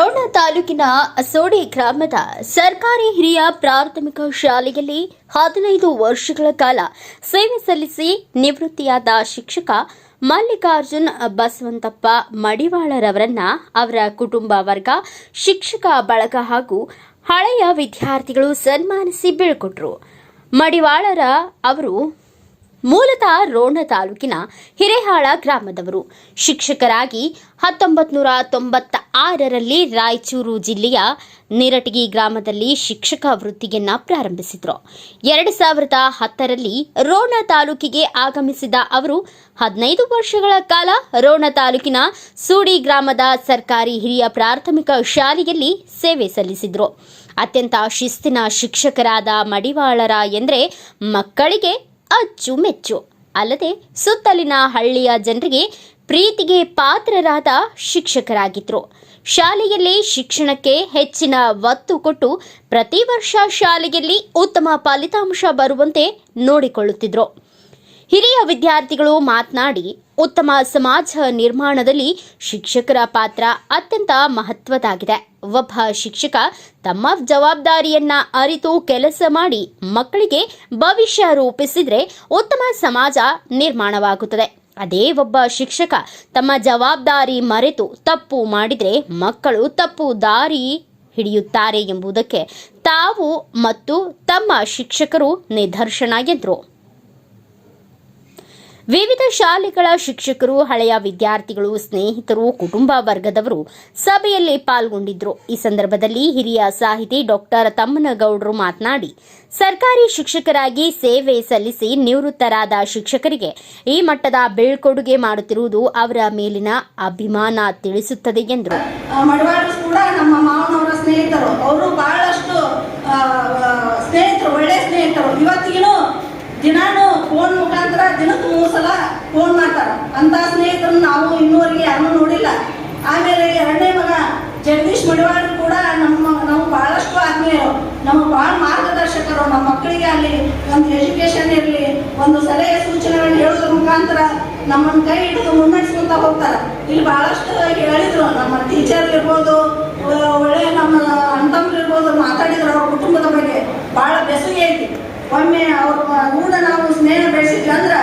ರೋಣ ತಾಲೂಕಿನ ಅಸೋಡಿ ಗ್ರಾಮದ ಸರ್ಕಾರಿ ಹಿರಿಯ ಪ್ರಾಥಮಿಕ ಶಾಲೆಯಲ್ಲಿ ಹದಿನೈದು ವರ್ಷಗಳ ಕಾಲ ಸೇವೆ ಸಲ್ಲಿಸಿ ನಿವೃತ್ತಿಯಾದ ಶಿಕ್ಷಕ ಮಲ್ಲಿಕಾರ್ಜುನ್ ಬಸವಂತಪ್ಪ ಮಡಿವಾಳರವರನ್ನ ಅವರ ಕುಟುಂಬ ವರ್ಗ, ಶಿಕ್ಷಕ ಬಳಗ ಹಾಗೂ ಹಳೆಯ ವಿದ್ಯಾರ್ಥಿಗಳು ಸನ್ಮಾನಿಸಿ ಬೀಳ್ಕೊಟ್ರು. ಮಡಿವಾಳರ ಅವರು ಮೂಲತಃ ರೋಣ ತಾಲೂಕಿನ ಹಿರೇಹಾಳ ಗ್ರಾಮದವರು. ಶಿಕ್ಷಕರಾಗಿ ಹತ್ತೊಂಬತ್ತು ನೂರ ತೊಂಬತ್ತ ಆರರಲ್ಲಿ ರಾಯಚೂರು ಜಿಲ್ಲೆಯ ನಿರಟಗಿ ಗ್ರಾಮದಲ್ಲಿ ಶಿಕ್ಷಕ ವೃತ್ತಿಯನ್ನ ಪ್ರಾರಂಭಿಸಿದ್ರು. ಎರಡು ಸಾವಿರದ ಹತ್ತರಲ್ಲಿ ರೋಣ ತಾಲೂಕಿಗೆ ಆಗಮಿಸಿದ ಅವರು, ಹದಿನೈದು ವರ್ಷಗಳ ಕಾಲ ರೋಣ ತಾಲೂಕಿನ ಸೂಡಿ ಗ್ರಾಮದ ಸರ್ಕಾರಿ ಹಿರಿಯ ಪ್ರಾಥಮಿಕ ಶಾಲೆಯಲ್ಲಿ ಸೇವೆ ಸಲ್ಲಿಸಿದ್ರು. ಅತ್ಯಂತ ಶಿಸ್ತಿನ ಶಿಕ್ಷಕರಾದ ಮಡಿವಾಳರ ಎಂದರೆ ಮಕ್ಕಳಿಗೆ ಅಚ್ಚುಮೆಚ್ಚು. ಅಲ್ಲದೆ ಸುತ್ತಲಿನ ಹಳ್ಳಿಯ ಜನರಿಗೆ ಪ್ರೀತಿಗೆ ಪಾತ್ರರಾದ ಶಿಕ್ಷಕರಾಗಿದ್ದರು ಶಾಲೆಯಲ್ಲಿ ಶಿಕ್ಷಣಕ್ಕೆ ಹೆಚ್ಚಿನ ಒತ್ತು ಕೊಟ್ಟು ಪ್ರತಿ ವರ್ಷ ಶಾಲೆಯಲ್ಲಿ ಉತ್ತಮ ಫಲಿತಾಂಶ ಬರುವಂತೆ ನೋಡಿಕೊಳ್ಳುತ್ತಿದ್ದರು ಹಿರಿಯ ವಿದ್ಯಾರ್ಥಿಗಳು ಮಾತನಾಡಿ ಉತ್ತಮ ಸಮಾಜ ನಿರ್ಮಾಣದಲ್ಲಿ ಶಿಕ್ಷಕರ ಪಾತ್ರ ಅತ್ಯಂತ ಮಹತ್ವದಾಗಿದೆ ಒಬ್ಬ ಶಿಕ್ಷಕ ತಮ್ಮ ಜವಾಬ್ದಾರಿಯನ್ನ ಅರಿತು ಕೆಲಸ ಮಾಡಿ ಮಕ್ಕಳಿಗೆ ಭವಿಷ್ಯ ರೂಪಿಸಿದರೆ ಉತ್ತಮ ಸಮಾಜ ನಿರ್ಮಾಣವಾಗುತ್ತದೆ. ಅದೇ ಒಬ್ಬ ಶಿಕ್ಷಕ ತಮ್ಮ ಜವಾಬ್ದಾರಿ ಮರೆತು ತಪ್ಪು ಮಾಡಿದರೆ ಮಕ್ಕಳು ತಪ್ಪು ದಾರಿ ಹಿಡಿಯುತ್ತಾರೆ ಎಂಬುದಕ್ಕೆ ತಾವು ಮತ್ತು ತಮ್ಮ ಶಿಕ್ಷಕರು ನಿದರ್ಶನ ಎಂದರು. ವಿವಿಧ ಶಾಲೆಗಳ ಶಿಕ್ಷಕರು, ಹಳೆಯ ವಿದ್ಯಾರ್ಥಿಗಳು, ಸ್ನೇಹಿತರು, ಕುಟುಂಬ ವರ್ಗದವರು ಸಭೆಯಲ್ಲಿ ಪಾಲ್ಗೊಂಡಿದ್ದರು ಈ ಸಂದರ್ಭದಲ್ಲಿ ಹಿರಿಯ ಸಾಹಿತಿ ಡಾಕ್ಟರ್ ತಮ್ಮನಗೌಡರು ಮಾತನಾಡಿ, ಸರ್ಕಾರಿ ಶಿಕ್ಷಕರಾಗಿ ಸೇವೆ ಸಲ್ಲಿಸಿ ನಿವೃತ್ತರಾದ ಶಿಕ್ಷಕರಿಗೆ ಈ ಮಟ್ಟದ ಬೀಳ್ಕೊಡುಗೆ ಮಾಡುತ್ತಿರುವುದು ಅವರ ಮೇಲಿನ ಅಭಿಮಾನ ತಿಳಿಸುತ್ತದೆ ಎಂದರು ಮಡವಾಳರು ಕೂಡ ನಮ್ಮ ಮಾವನವರ ಸ್ನೇಹಿತರು ಅವರು ಬಹಳಷ್ಟು ಆ, ಆ, ಸ್ನೇಹಿತರು ಒಳ್ಳೆ ಸ್ನೇಹಿತರು ಇವತ್ತಿಗೂ ದಿನಾನು ಫೋನ್ ಮುಖಾಂತರ ದಿನಕ್ಕೆ ಮೂರು ಸಲ ಫೋನ್ ಮಾಡ್ತಾರ. ಅಂತ ಸ್ನೇಹಿತರನ್ನ ನಾವು ಇನ್ನೂವರೆಗೆ ಯಾರನ್ನೂ ನೋಡಿಲ್ಲ. ಆಮೇಲೆ ಎರಡನೇ ಮಗ ಜಗದೀಶ್ ಮಡಿವಾಳ ಕೂಡ ನಮ್ಮ, ನಾವು ಬಹಳಷ್ಟು ಆತ್ಮೀಯರು. ನಮಗೆ ಬಹಳ ಮಾರ್ಗದರ್ಶಕರು. ನಮ್ಮ ಮಕ್ಕಳಿಗೆ ಅಲ್ಲಿ ಒಂದು ಎಜುಕೇಶನ್ ಇರಲಿ, ಒಂದು ಸಲಹೆ ಸೂಚನೆಗಳನ್ನ ಹೇಳೋದ್ರ ಮುಖಾಂತರ ನಮ್ಮನ್ನ ಕೈ ಹಿಡಿದು ಮುನ್ನಡೆಸ್ಕೊಂತ ಹೋಗ್ತಾರೆ. ಇಲ್ಲಿ ಬಹಳಷ್ಟು ಹೇಳಿದ್ರು. ನಮ್ಮ ಟೀಚರ್ ಇರ್ಬೋದು ಅವ್ರ ಕೂಡ ನಾವು ಸ್ನೇಹ ಬೆಳೆಸಿದ್ವಿ ಅಂದ್ರ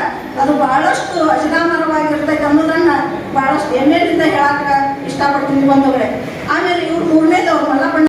ಅದು ಬಹಳಷ್ಟು ಅಜಿನಾಮರವಾಗಿರ್ತಕ್ಕ ಅನ್ನೋದನ್ನ ಬಹಳಷ್ಟು ಹೆಮ್ಮೆಯಿಂದ ಹೇಳಕ್ಕೆ ಇಷ್ಟಪಡ್ತೀನಿ ಬಂದವ್ರೆ ಆಮೇಲೆ ಇವ್ರು ಮೂರನೇದವ್ರು ಮಲ್ಲಪ್ಪಣ್ಣ